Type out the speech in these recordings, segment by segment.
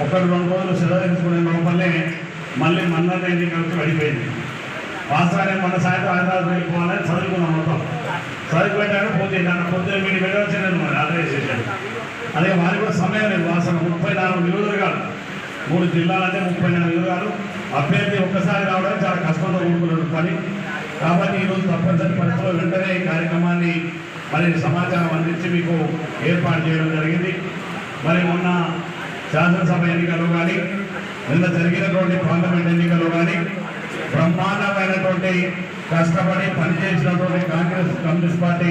ఒకటి రెండు రోజులు సెలవించుకునే లోపలే మళ్ళీ మన్నర ఎన్నికలకి వెళ్ళిపోయింది వాస్తవాన్ని మన సాయంత్రం హైదరాబాద్ వెళ్ళిపోవాలని చదువుకున్నాం మొత్తం. చదువుకుంటాను పోతే నన్ను పొద్దున మీరు వెళ్ళవచ్చిన మరి చేశాను. అదే వారికి కూడా సమయం లేదు. వాసన ముప్పై నాలుగు నియోజకవర్గాలు మూడు జిల్లాలంటే ముప్పై నాలుగు నియోజకవర్గాలు అభ్యర్థి ఒక్కసారి రావడం చాలా కష్టంతో కూడుకున్న పని కాబట్టి ఈరోజు తప్పనిసరి పరిస్థితుల్లో వెంటనే ఈ కార్యక్రమాన్ని మరి సమాచారం అందించి మీకు ఏర్పాటు చేయడం జరిగింది. మరి మొన్న శాసనసభ ఎన్నికలు కానీ నిన్న జరిగినటువంటి పార్లమెంట్ ఎన్నికలు కానీ బ్రహ్మాండమైనటువంటి కష్టపడి పనిచేసినటువంటి కాంగ్రెస్ కమ్యూనిస్ట్ పార్టీ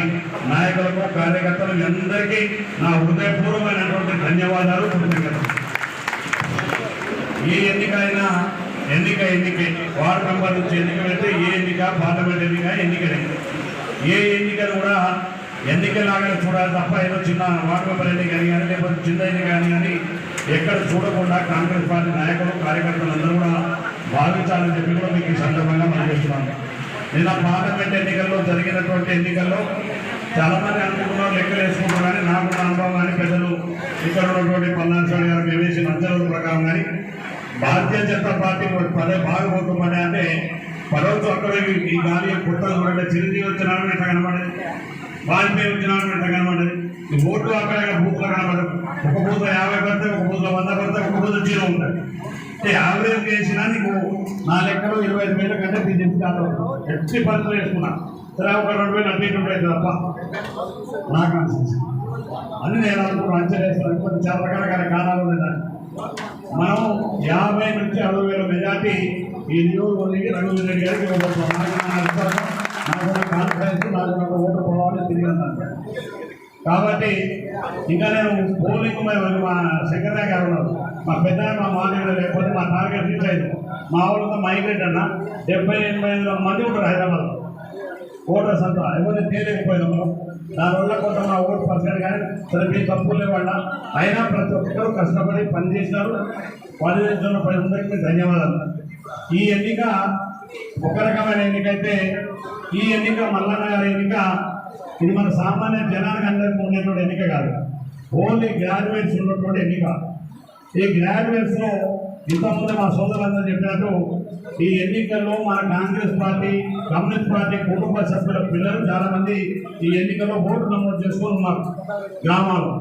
నాయకులకు కార్యకర్తలు అందరికీ నా హృదయపూర్వమైనటువంటి ధన్యవాదాలు కృతజ్ఞతలు. ఏ ఎన్నికైనా ఎన్నిక ఎన్నికే వార్డు మెంబర్ నుంచి ఎన్నిక పెడితే ఏ ఎన్నిక పార్లమెంట్ ఎన్నిక ఎన్నికనే ఏ ఎన్నికలు కూడా ఎన్నికలాగా చూడాలి తప్ప ఏదో చిన్న వార్డు మెంబర్ ఎన్నిక అని కానీ లేకపోతే చిన్న ఎన్నిక అని కానీ ఎక్కడ చూడకుండా కాంగ్రెస్ పార్టీ నాయకులు కార్యకర్తలు అందరూ కూడా భావించాలని చెప్పి కూడా మీకు ఈ సందర్భంగా మనం చేస్తున్నాను నిన్న పార్లమెంట్ ఎన్నికల్లో జరిగినటువంటి ఎన్నికల్లో చాలా మంది అనుకుంటున్నారు లెక్కలు వేసుకుంటారు కానీ నాకు అనుభవం కానీ పెద్దలు ఇక్కడ ఉన్నటువంటి పల్నాడు గారు వేసిన అంచనాల ప్రకారం కానీ భారతీయ జనతా పార్టీ పదే బాగుపోతుందని అంటే పదవచ్చు అక్కడ ఈ గాలి పుట్టలు చూడండి చిరంజీవి వచ్చినాడు ఇట్లా కనబడేది వాజ్పేయి వచ్చినాడు ఇట్లా కనబడేది ఈ ఓట్లు అక్కడ బూత్లో కనబడదు ఒక బూత్ యాభై పడితే ఒక బూత్లో వంద పడితే ఒక బూత్ జీరో ఉంటాయి. అంటే యావరేజ్ వేసినా నీకు నా లెక్కలో ఇరవై ఐదు వేల కంటే బీజేపీ కాదు ఎట్టి పనులు వేసుకున్నా. సరే ఒక రెండు వేలు అటు ఇటు ఉండేది తప్ప. నాకు అనిపించింది అని నేను అనుకున్నాను అంచనా వేస్తాను కొన్ని చాలా రకరకాల కారణాలు ఉన్నాయి మనం యాభై నుంచి అరవై వేల మెజార్టీ ఈ నియోజకవర్గానికి రఘువీర్ రెడ్డి గారికి ఇవ్వబోతున్నాం. నాకు నాకు కాన్ఫిడెన్స్ నాకు ఓటు పోవాలని తిరిగి అన్నాను. కాబట్టి ఇంకా నేను పోలింగ్ మా శంకరయ్య గారు ఉన్నారు. మా పెద్ద మా మాదేవుడు లేకపోతే మా టార్గెట్ రీచ్ అయింది. మా ఊళ్ళతో మైగ్రేట్ అన్న. డెబ్బై ఎనభై ఐదు మంది ఉంటారు హైదరాబాద్లో. ఓటర్స్ అంతా. ఎవరిని తేలేకపోయినాం మనం దానివల్ల కొంత మా ఓటు పర్సెంట్ కానీ సరే మీ తప్పులు లేవాళ్ళ అయినా ప్రతి ఒక్కరూ కష్టపడి పనిచేసినారు. పని పది ప్రతి ధన్యవాదాలు. ఈ ఎన్నిక ఒక రకమైన ఎన్నిక అయితే ఈ ఎన్నిక మల్లన్న గారి ఎన్నిక ఇది మన సామాన్య జనానికి అందరికీ ఉండేటువంటి ఎన్నిక కాదు. ఓన్లీ గ్రాడ్యుయేట్స్ ఉన్నటువంటి ఎన్నిక. ఈ గ్రాడ్యుయేట్స్లో ఇంతకుముందు మా సోదరులందరూ చెప్పినట్టు ఈ ఎన్నికల్లో మన కాంగ్రెస్ పార్టీ కమ్యూనిస్ట్ పార్టీ కుటుంబ సభ్యుల పిల్లలు చాలా మంది ఈ ఎన్నికల్లో ఓట్లు నమోదు చేసుకుని ఉన్నారు గ్రామాల్లో.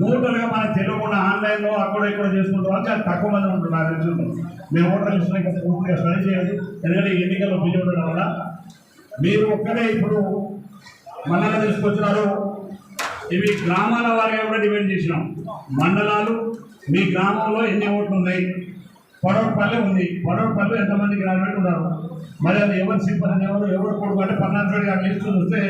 నూటలుగా మనకు తెలియకుండా ఆన్లైన్లో అక్కడ ఇక్కడ చేసుకుంటాం వాళ్ళు చాలా తక్కువ మంది ఉంటున్నారు నాకు తెలుసు. మేము ఓటర్ లిస్టులో పూర్తిగా స్టడీ ఎందుకంటే ఈ ఎన్నికల్లో బిజీ ఉండడం వల్ల. మీరు ఒక్కడే ఇప్పుడు మండలం తీసుకొచ్చినారు. ఇవి గ్రామాల వారిగా కూడా డివైడ్ చేసినాం. మండలాలు మీ గ్రామంలో ఎన్ని ఓట్లు ఉన్నాయి? పొడవపల్లి ఉంది. పొడవపల్లి ఎంతమంది గ్రాడ్యుయేట్ ఉన్నారు? మరి అది ఎవరు సింపని ఎవరు ఎవరు కొడుకు అంటే పన్నాడు గారి లిస్టు చూస్తే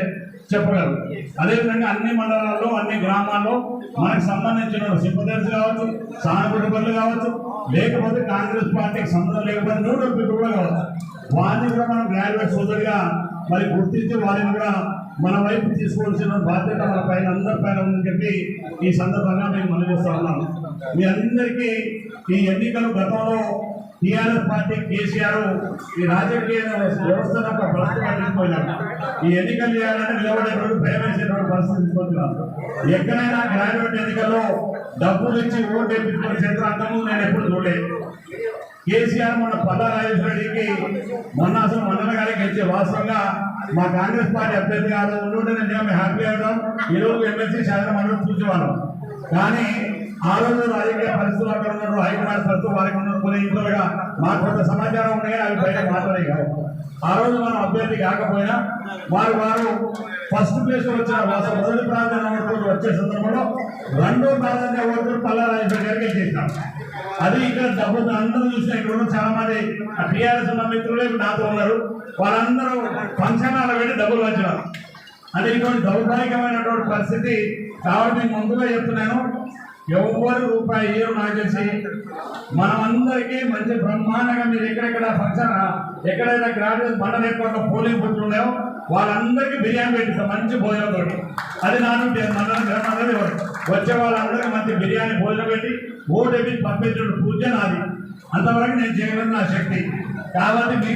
చెప్పగలరు. అదేవిధంగా అన్ని మండలాల్లో అన్ని గ్రామాల్లో మనకు సంబంధించిన సింపదర్స్ కావచ్చు సానుభూతి కావచ్చు లేకపోతే కాంగ్రెస్ పార్టీకి సంబంధం లేకపోతే నూట కూడా కావచ్చు. వారిని కూడా మనం గ్రాడ్యుయేట్ సోదరుగా మరి గుర్తించి వారిని కూడా మన వైపు తీసుకోవాల్సిన బాధ్యత మన పైన అందరి పైన ఉందని చెప్పి ఈ సందర్భంగా మేము మనం చేస్తా ఉన్నాం. మీ అందరికీ ఈ ఎన్నికలు గతంలో టీఆర్ఎస్ పార్టీ కేసీఆర్ ఈ రాజకీయ వ్యవస్థ యొక్క ప్రస్తుతం ఈ ఎన్నికలు చేయాలంటే నిలబడేటువంటి భయం వేసేటువంటి పరిస్థితి తీసుకొచ్చినారు ఎక్కడైనా గ్రాడ్యుయేట్ ఎన్నికల్లో డబ్బులు ఇచ్చి ఓటు వేయించుకునే చేతులు అంతకుముందు నేను ఎప్పుడు చూడలేదు. కేసీఆర్ మన పల్లా రాజేశ్వరరెడ్డికి మొన్న అసలు మండల గారికి వచ్చే వాస్తవంగా మా కాంగ్రెస్ పార్టీ అభ్యర్థి కాదు ఉండుంటే నేను హ్యాపీ అవడం ఈ రోజు ఎమ్మెల్సీ శాసన మండలం చూసేవాళ్ళం. కానీ ఆ రోజు రాజకీయ పరిస్థితులు అక్కడ ఉన్నారు హైకమాండ్ పరిస్థితులు వారికి ఉన్న కొన్ని ఇంట్లోగా మాకు కొంత సమాచారం ఉన్నాయి? అవి బయట మాట్లాడే కాదు ఆ రోజు మనం అభ్యర్థి కాకపోయినా వారు వారు ఫస్ట్ ప్లేస్ వచ్చిన వారు మొదటి ప్రాధాన్యత వచ్చే సందర్భంలో రెండో ప్రాధాన్యత ఓటు పల్లా రాజేశ్వర గారికి గెలిచేసినాం. అది ఇక్కడ డబ్బు అందరూ చూసిన ఇక్కడ ఉన్న చాలా మంది టీఆర్ఎస్ ఉన్న మిత్రులే నాతో ఉన్నారు. వాళ్ళందరూ ఫంక్షన్ హాల్ పెట్టి డబ్బులు పంచినారు. అంటే ఇటువంటి దౌర్భాగ్యమైనటువంటి పరిస్థితి కాబట్టి నేను ముందుగా చెప్తున్నాను. ఎవరు రూపాయి ఇయ్యరు నాకు తెలిసి మనమందరికీ మంచి బ్రహ్మాండంగా మీరు ఎక్కడెక్కడ ఫంక్షన్ ఎక్కడైనా గ్రాడ్యుయేట్ బండ లేకుండా పోలింగ్ బుద్ధులు ఉన్నాయో వాళ్ళందరికీ బిర్యానీ పెట్టిస్తాం మంచి భోజనం తోటి. అది నాను మండలం గ్రామాలలో వచ్చే వాళ్ళందరికీ మంచి బిర్యానీ భోజనం పెట్టి ఓటు పంపించడం పూజ నాది. అంతవరకు నేను చేయగలను నా శక్తి. కాబట్టి మీకు